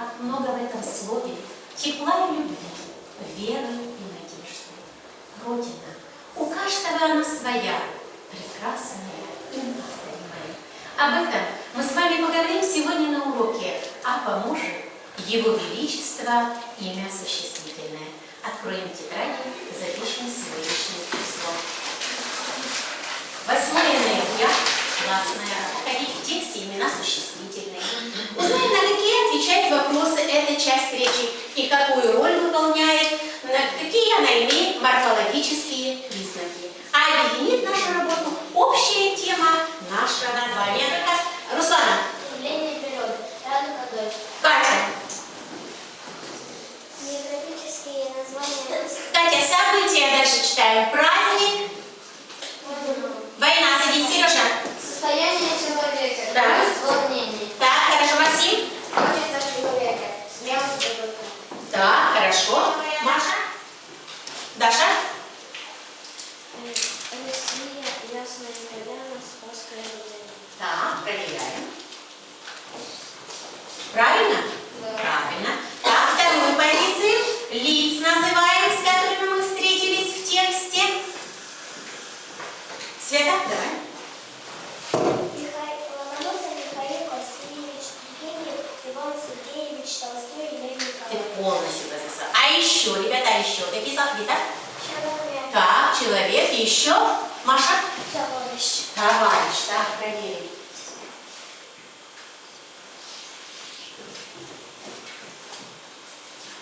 как много в этом слове тепла и любви, веры и надежды. Родина, у каждого она своя, прекрасная и неповторимая. Об этом мы с вами поговорим сегодня на уроке, а поможет Его Величество имя существительное. Откроем тетради, запишем сегодняшнее число. 8 ноября, классная, ходить в тексте имена существительные. Узнаем, на какие отвечает вопросы эта часть речи и какую роль выполняет, какие она имеет морфологические признаки. А объединит нашу работу общая тема проверяем. Правильно? Правильно. Так, вторую позицию. Лиц называем, с которыми мы встретились в тексте. Света, давай. Ты полностью записала. А еще, ребята, еще какие слова? Вита? Человек. Так, человек. Еще. Маша? Товарищ. Товарищ. Так, проверим.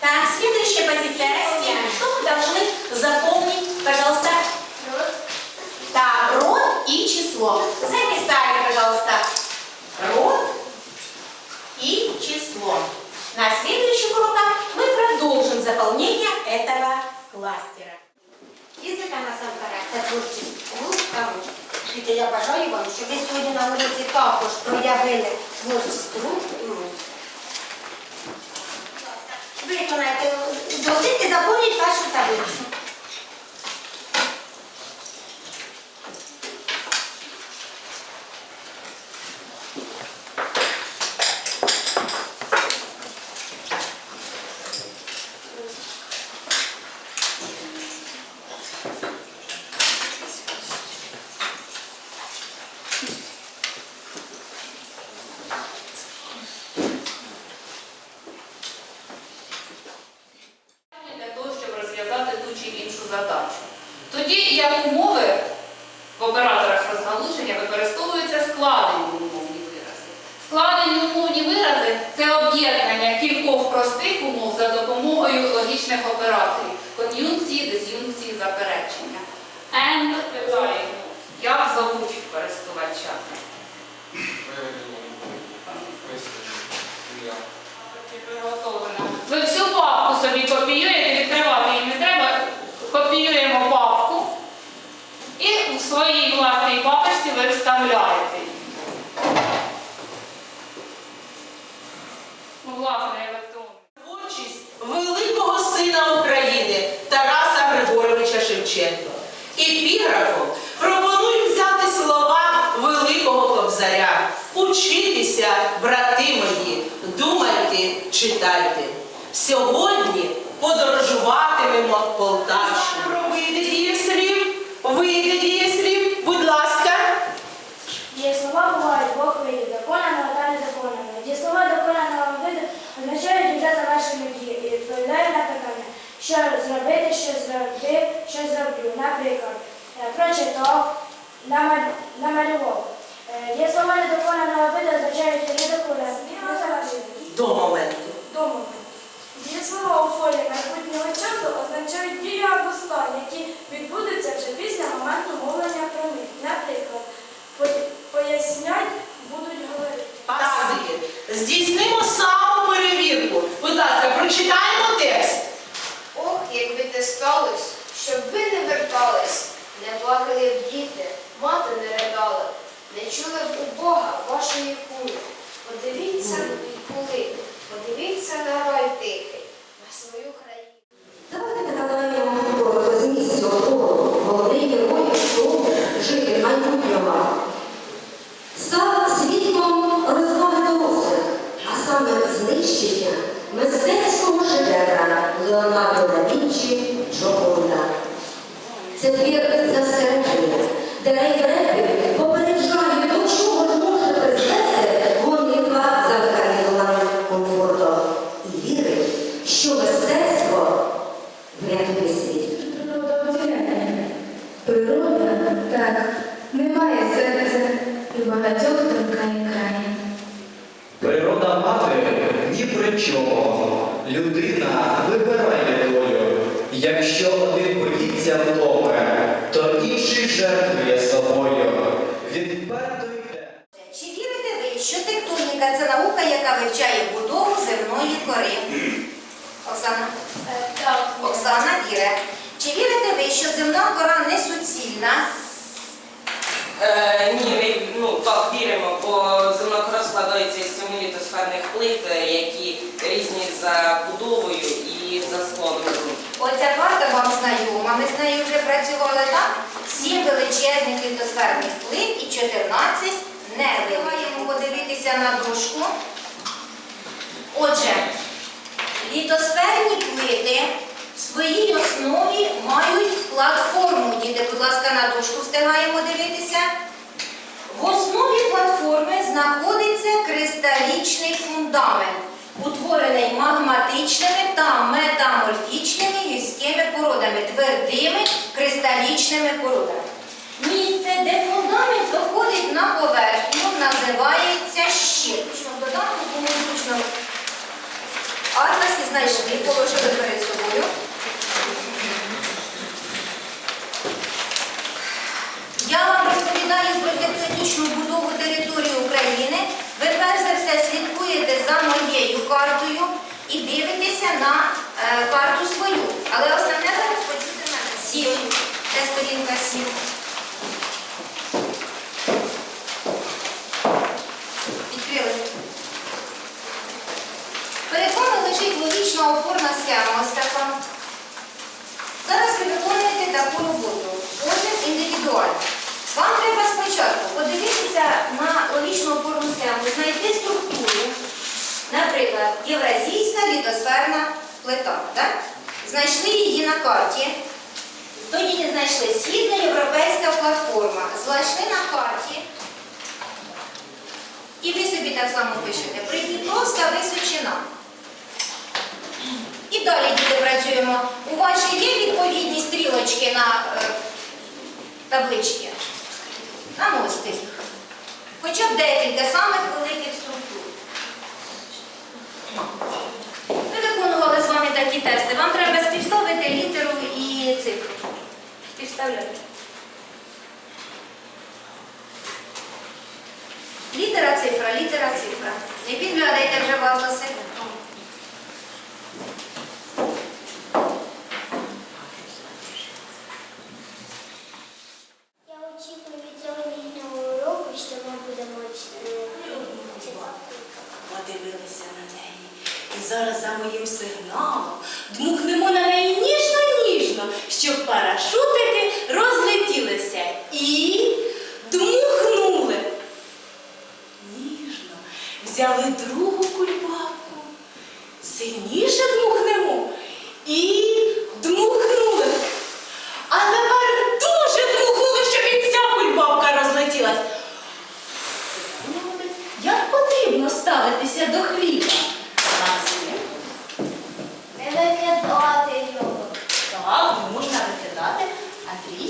Так, следующая позиция растения. Что мы должны запомнить, пожалуйста? Род. Так, род и число. Записали, пожалуйста, род и число. На следующих уроках мы продолжим заполнение этого кластера. Язика насамперед це творчість рук та рук. Діти, я бажаю вам, щоб ви сьогодні на уроці також проявили творчість рук Виконайте досить і заповніть першу таблицю. для того, щоб розв'язати ту чи іншу задачу. Тоді як умови в операторах розгалуження використовуються складені умовні вирази. Складені умовні вирази це об'єднання кількох простих умов за допомогою логічних операторів кон'юнкції, диз'юнкції, заперечення. And питаємо, як зовуть користувача? Ви всю папку собі копіюєте, відкривати її не треба. Копіюємо папку і в своїй власній папочці ви вставляєте її. Ну, власне, електронно. Творчість великого сина України Тараса Григоровича Шевченка. Епіграфом пропоную взяти слова великого кобзаря. Учітеся, брати мої, думайте, читайте. Сьогодні подорожуватимемо Полтавщину. Дієслів, види дієслів, будь ласка. Дієслова бувають двох видів – доконаного та недоконаного. Дієслова доконаного виду означають вже завершені дії і відповідають на питання, що зробити, що зробив, що зроблю. Наприклад, е, прочитав, намалював. Е, Дієслова недоконаного виду означають недоконані, незавершені дії. До моменту. Тому дієслова у майбутнього часу означають дію або стан, які відбудуться вже після моменту мовлення про них. Наприклад, пояснять будуть говорити. Так, здійснимо самоперевірку. вивчення мистецького шедевра Леонардо да Вінчі Джоконда. Це твір застереження, де рейбреки попереджають, до чого ж може призвести гонитва за викарізованим комфортом і вірить, що мистецтво врятує світ. Ні. Людина вибирає долю. Якщо один боїться втоми, то інший жертвує собою. Відверто йде. Чи вірите ви, що тектоніка це наука, яка вивчає будову земної кори? Оксана? Так. Оксана віре. Чи вірите ви, що земна кора не суцільна? Е, ні, ми ну, так віримо, бо земна кора складається із семи літосферних плит, е, які за будовою і за складом. Оця карта вам знайома, ми з нею вже працювали так? Сім величезних літосферних плит і 14 не Маємо подивитися на дошку. Отже, літосферні плити в своїй основі мають платформу. Діти, будь ласка, на дошку встигаємо дивитися. В основі платформи знаходиться кристалічний фундамент, утворений магматичними та метаморфічними гірськими породами, твердими кристалічними породами. Місце, де фундамент виходить на поверхню, називається щит. В тому зручно. Атласі знайшли, положили перед собою. Я вам розповідаю про тектонічну будову території України. Ви перш за все слідкуєте за моєю картою і дивитеся на е, карту свою. Але основне зараз почути мене. Сім. Де сторінка сім? Відкрили. Перед вами лежить логічна опорна схема. Ось така. Зараз ви виконуєте таку роботу. Кожен індивідуально. Вам треба спочатку подивитися на логічну опорну схему, знайти структуру, євразійська літосферна плита. Так? Знайшли її на карті. Тоді знайшли східноєвропейська платформа. Знайшли на карті. І ви собі так само пишете. Придніпровська височина. І далі, діти, працюємо. У вас є відповідні стрілочки на е, таблички? Наносите їх. Хоча б декілька самих великих структур. Ми виконували з вами такі тести. Вам треба співставити літеру і цифру. Співставляйте. Літера, цифра, літера, цифра. Не підглядайте вже в атласи. Я очікую від цього літнього уроку, що ми будемо е, читати. Подивилися на неї. І зараз за моїм сигналом дмухнемо на неї ніжно-ніжно, щоб парашутики розлетілися. І дмухнули. Ніжно взяли другу кульбабку. Сильніше дмухнемо і дмухнули. А тепер дуже дмухнули, щоб і ця кульбабка розлетілась. Як потрібно ставитися до хліба? Максим? Не викидати його. Так, не можна викидати. Андрій.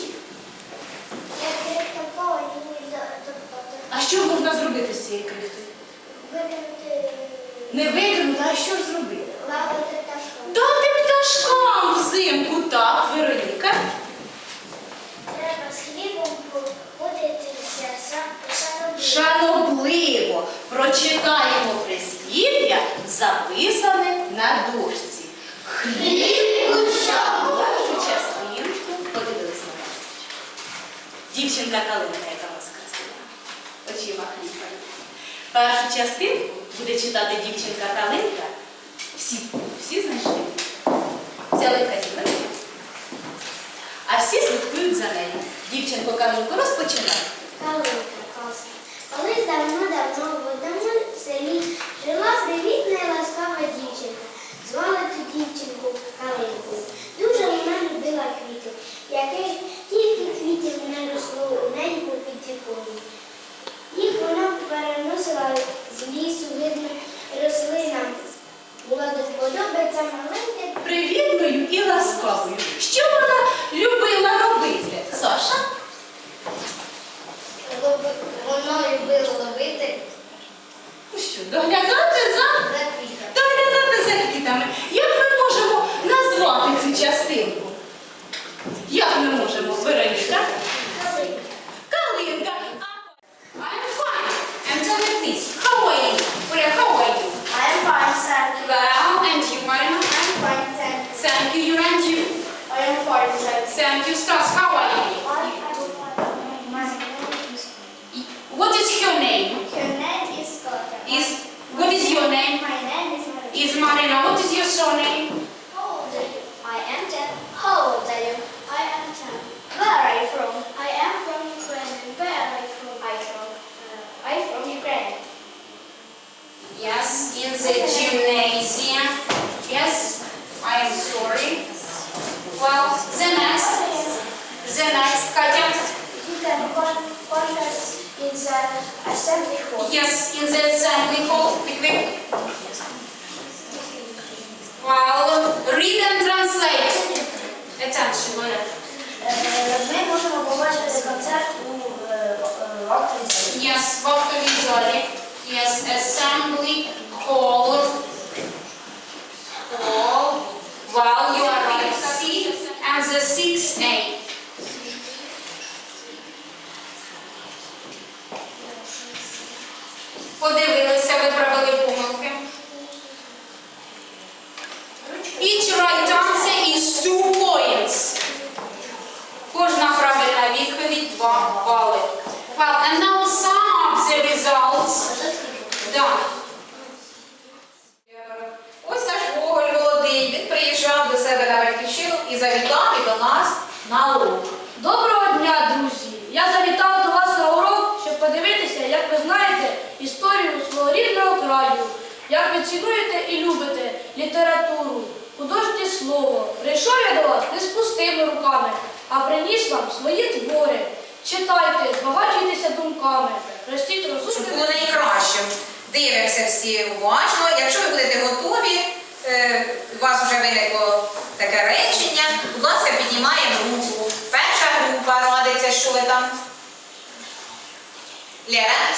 Як крихта впала, ніби за тобто А що можна зробити з цією крихтою? викинути Не викинути, а що ж зробити? лавити пташком. Дати пташкам взимку, так, Вероніка. Треба з хлібом поводитися шанобливо. Шанобливо прочитаємо прислів'я, записане на дошці. Хліб на. Дівчинка Калинка, Першу частинку буде читати дівчинка Калинка. Всі всі знайшли. Взяли казіночку. А всі слідкують за нею. Дівчинку Калинку розпочинає. Калинка, класна. Колись давно-давно в одному селі жила привітна і ласкава дівчинка. Звали ту дівчинку Калинку. Дуже вона любила квіти, яких тільки квітів не росло. що? Доглядати за доглядати за квітами. Як ми можемо назвати цю частинку? Assembly hall. Yes, in the assembly hall. Well, read and translate. Attention, Ми можемо побачити концерт у Вахтовій Yes, Вахтовій залі. Yes, assembly а приніс вам свої твори. Читайте, збагачуйтеся думками, простіть розумні. Щоб було найкраще. Дивимося всі уважно. Якщо ви будете готові, е, у вас вже виникло таке речення, будь ласка, піднімаємо руку. Перша група радиться, що ви там. Лера?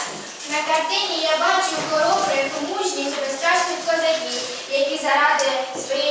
На картині я бачу хоробрих, мужніх, безстрашних козаків, які заради своєї.